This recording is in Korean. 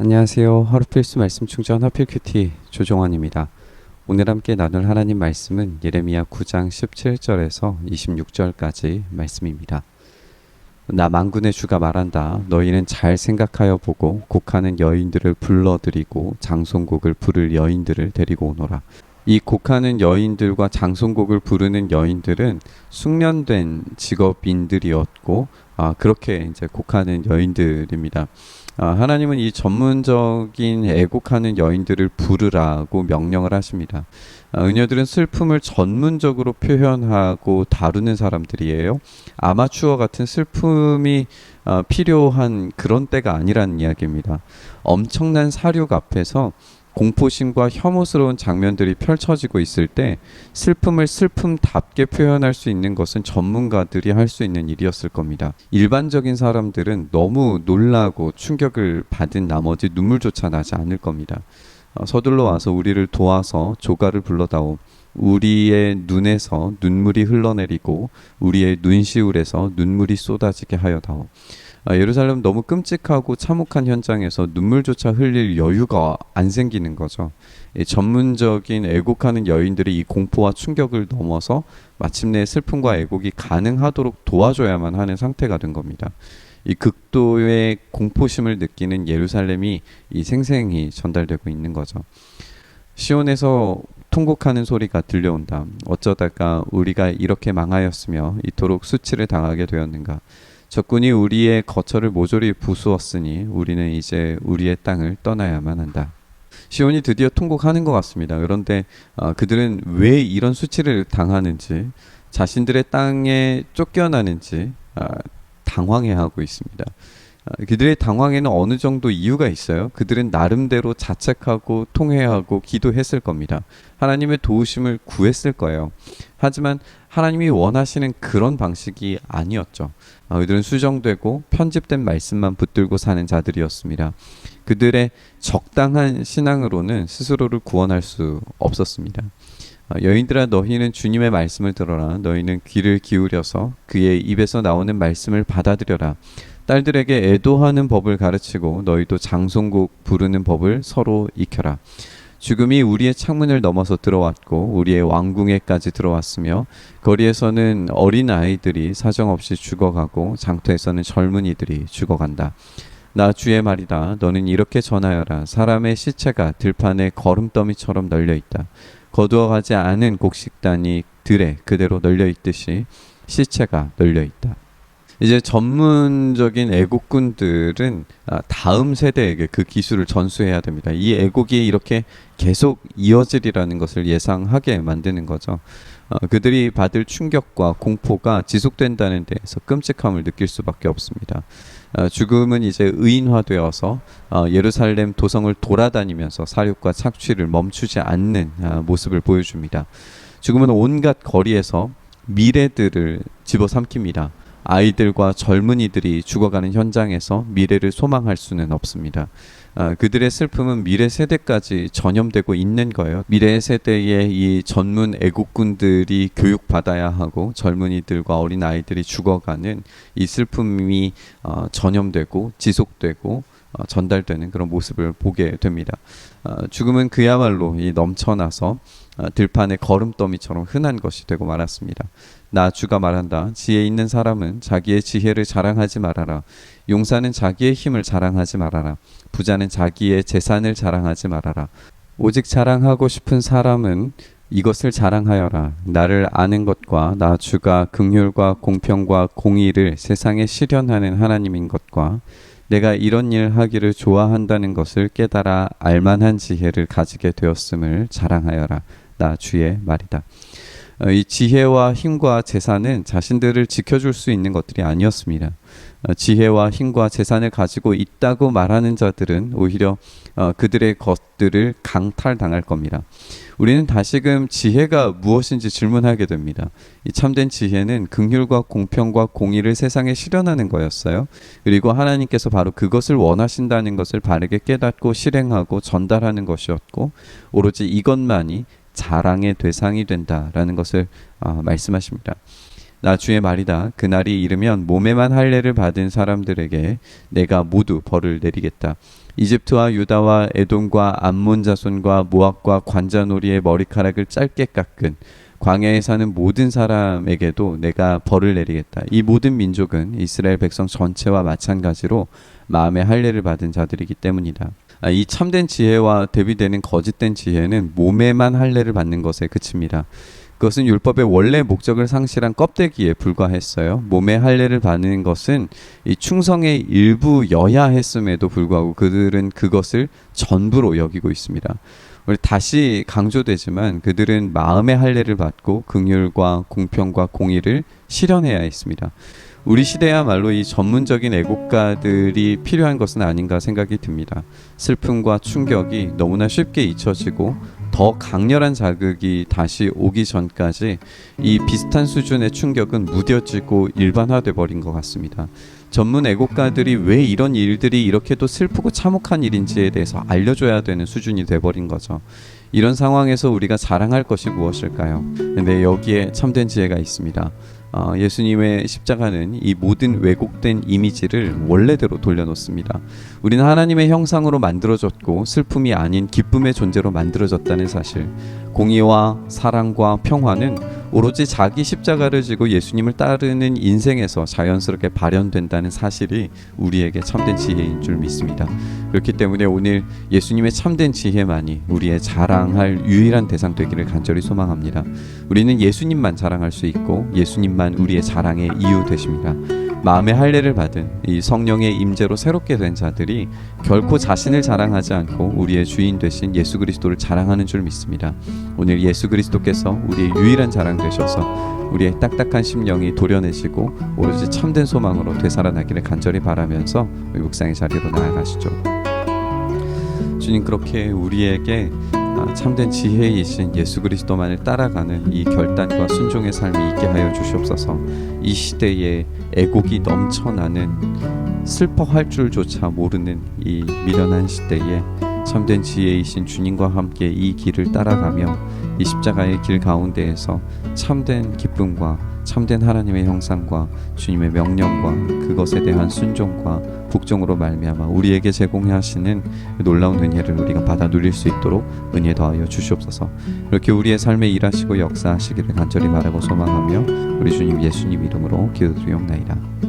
안녕하세요. 하루 필수 말씀 충전 하필 큐티 조종환입니다. 오늘 함께 나눌 하나님 말씀은 예레미야 9장 17절에서 26절까지 말씀입니다. 나 만군의 주가 말한다. 너희는 잘 생각하여 보고 곡하는 여인들을 불러들이고 장송곡을 부를 여인들을 데리고 오너라. 이 곡하는 여인들과 장송곡을 부르는 여인들은 숙련된 직업인들이었고 아, 그렇게 이제 곡하는 여인들입니다. 아, 하나님은 이 전문적인 애곡하는 여인들을 부르라고 명령을 하십니다. 아, 은여들은 슬픔을 전문적으로 표현하고 다루는 사람들이에요. 아마추어 같은 슬픔이 아, 필요한 그런 때가 아니라는 이야기입니다. 엄청난 사륙 앞에서 공포심과 혐오스러운 장면들이 펼쳐지고 있을 때 슬픔을 슬픔답게 표현할 수 있는 것은 전문가들이 할 수 있는 일이었을 겁니다. 일반적인 사람들은 너무 놀라고 충격을 받은 나머지 눈물조차 나지 않을 겁니다. 어, 서둘러 와서 우리를 도와서 조가를 불러다오. 우리의 눈에서 눈물이 흘러내리고 우리의 눈시울에서 눈물이 쏟아지게 하여다오. 아, 예루살렘 너무 끔찍하고 참혹한 현장에서 눈물조차 흘릴 여유가 안 생기는 거죠. 이 전문적인 애곡하는 여인들이 이 공포와 충격을 넘어서 마침내 슬픔과 애곡이 가능하도록 도와줘야만 하는 상태가 된 겁니다. 이 극도의 공포심을 느끼는 예루살렘이 이 생생히 전달되고 있는 거죠. 시온에서 통곡하는 소리가 들려온다. 어쩌다가 우리가 이렇게 망하였으며 이토록 수치를 당하게 되었는가. 적군이 우리의 거처를 모조리 부수었으니 우리는 이제 우리의 땅을 떠나야만 한다. 시온이 드디어 통곡하는 것 같습니다. 그런데 어, 그들은 왜 이런 수치를 당하는지, 자신들의 땅에 쫓겨나는지 어, 당황해하고 있습니다. 어, 그들의 당황에는 어느 정도 이유가 있어요. 그들은 나름대로 자책하고 통회하고 기도했을 겁니다. 하나님의 도우심을 구했을 거예요. 하지만 하나님이 원하시는 그런 방식이 아니었죠. 어, 그들은 수정되고 편집된 말씀만 붙들고 사는 자들이었습니다. 그들의 적당한 신앙으로는 스스로를 구원할 수 없었습니다. 어, 여인들아 너희는 주님의 말씀을 들어라 너희는 귀를 기울여서 그의 입에서 나오는 말씀을 받아들여라 딸들에게 애도하는 법을 가르치고 너희도 장송곡 부르는 법을 서로 익혀라 죽음이 우리의 창문을 넘어서 들어왔고 우리의 왕궁에까지 들어왔으며 거리에서는 어린 아이들이 사정없이 죽어가고 장터에서는 젊은이들이 죽어간다. 나 주의 말이다. 너는 이렇게 전하여라. 사람의 시체가 들판에 거름더미처럼 널려 있다. 거두어 가지 않은 곡식단이 들에 그대로 널려 있듯이 시체가 널려 있다. 이제 전문적인 애국군들은 아, 다음 세대에게 그 기술을 전수해야 됩니다. 이 애국이 이렇게 계속 이어지리라는 것을 예상하게 만드는 거죠. 어, 그들이 받을 충격과 공포가 지속된다는 데에서 끔찍함을 느낄 수밖에 없습니다. 어, 죽음은 이제 의인화되어서 어, 예루살렘 도성을 돌아다니면서 사륙과 착취를 멈추지 않는 아, 모습을 보여줍니다. 죽음은 온갖 거리에서 미래들을 집어삼킵니다. 아이들과 젊은이들이 죽어가는 현장에서 미래를 소망할 수는 없습니다. 아, 그들의 슬픔은 미래 세대까지 전염되고 있는 거예요. 미래 세대의 이 전문 애국군들이 교육받아야 하고 젊은이들과 어린 아이들이 죽어가는 이 슬픔이 어, 전염되고 지속되고 어, 전달되는 그런 모습을 보게 됩니다. 어, 죽음은 그야말로 이 넘쳐나서 어, 들판의 거름더미처럼 흔한 것이 되고 말았습니다. 나 주가 말한다. 지혜 있는 사람은 자기의 지혜를 자랑하지 말아라. 용사는 자기의 힘을 자랑하지 말아라. 부자는 자기의 재산을 자랑하지 말아라. 오직 자랑하고 싶은 사람은 이것을 자랑하여라. 나를 아는 것과 나 주가 긍휼과 공평과 공의를 세상에 실현하는 하나님인 것과 내가 이런 일 하기를 좋아한다는 것을 깨달아 알만한 지혜를 가지게 되었음을 자랑하여라. 나 주의 말이다. 어, 이 지혜와 힘과 재산은 자신들을 지켜줄 수 있는 것들이 아니었습니다. 어, 지혜와 힘과 재산을 가지고 있다고 말하는 자들은 오히려 어, 그들의 것들을 강탈당할 겁니다. 우리는 다시금 지혜가 무엇인지 질문하게 됩니다. 이 참된 지혜는 긍휼과 공평과 공의를 세상에 실현하는 거였어요. 그리고 하나님께서 바로 그것을 원하신다는 것을 바르게 깨닫고 실행하고 전달하는 것이었고 오로지 이것만이 자랑의 대상이 된다라는 것을 어, 말씀하십니다. 나 주의 말이다. 그날이 이르면 몸에만 할례를 받은 사람들에게 내가 모두 벌을 내리겠다. 이집트와 유다와 에돔과 암몬 자손과 모압과 관자놀이의 머리카락을 짧게 깎은 광야에 사는 모든 사람에게도 내가 벌을 내리겠다. 이 모든 민족은 이스라엘 백성 전체와 마찬가지로 마음의 할례를 받은 자들이기 때문이다. 아, 이 참된 지혜와 대비되는 거짓된 지혜는 몸에만 할례를 받는 것에 그칩니다. 그것은 율법의 원래 목적을 상실한 껍데기에 불과했어요. 몸에 할례를 받는 것은 이 충성의 일부여야 했음에도 불구하고 그들은 그것을 전부로 여기고 있습니다. 우리 다시 강조되지만 그들은 마음의 할례를 받고 긍휼과 공평과 공의를 실현해야 했습니다. 우리 시대야말로 이 전문적인 애국가들이 필요한 것은 아닌가 생각이 듭니다. 슬픔과 충격이 너무나 쉽게 잊혀지고 더 강렬한 자극이 다시 오기 전까지 이 비슷한 수준의 충격은 무뎌지고 일반화돼 버린 것 같습니다. 전문 애국가들이 왜 이런 일들이 이렇게도 슬프고 참혹한 일인지에 대해서 알려줘야 되는 수준이 돼버린 거죠. 이런 상황에서 우리가 자랑할 것이 무엇일까요? 근데 여기에 참된 지혜가 있습니다. 어, 예수님의 십자가는 이 모든 왜곡된 이미지를 원래대로 돌려놓습니다. 우리는 하나님의 형상으로 만들어졌고 슬픔이 아닌 기쁨의 존재로 만들어졌다는 사실. 공의와 사랑과 평화는 오로지 자기 십자가를 지고 예수님을 따르는 인생에서 자연스럽게 발현된다는 사실이 우리에게 참된 지혜인 줄 믿습니다. 그렇기 때문에 오늘 예수님의 참된 지혜만이 우리의 자랑할 유일한 대상 되기를 간절히 소망합니다. 우리는 예수님만 자랑할 수 있고 예수님만 우리의 자랑의 이유 되십니다. 마음의 할례를 받은 이 성령의 임재로 새롭게 된 자들이 결코 자신을 자랑하지 않고 우리의 주인 되신 예수 그리스도를 자랑하는 줄 믿습니다. 오늘 예수 그리스도께서 우리의 유일한 자랑 되셔서 우리의 딱딱한 심령이 도려내시고 오로지 참된 소망으로 되살아나기를 간절히 바라면서 묵상의 자리로 나아가시죠. 주님 그렇게 우리에게 아, 참된 지혜이신 예수 그리스도만을 따라가는 이 결단과 순종의 삶이 있게 하여 주시옵소서. 이 시대에 애곡이 넘쳐나는 슬퍼할 줄조차 모르는 이 미련한 시대에 참된 지혜이신 주님과 함께 이 길을 따라가며 이 십자가의 길 가운데에서 참된 기쁨과 참된 하나님의 형상과 주님의 명령과 그것에 대한 순종과 복종으로 말미암아 우리에게 제공하시는 놀라운 은혜를 우리가 받아 누릴 수 있도록 은혜 더하여 주시옵소서. 이렇게 우리의 삶에 일하시고 역사하시기를 간절히 바라고 소망하며 우리 주님 예수님 이름으로 기도드리옵나이다.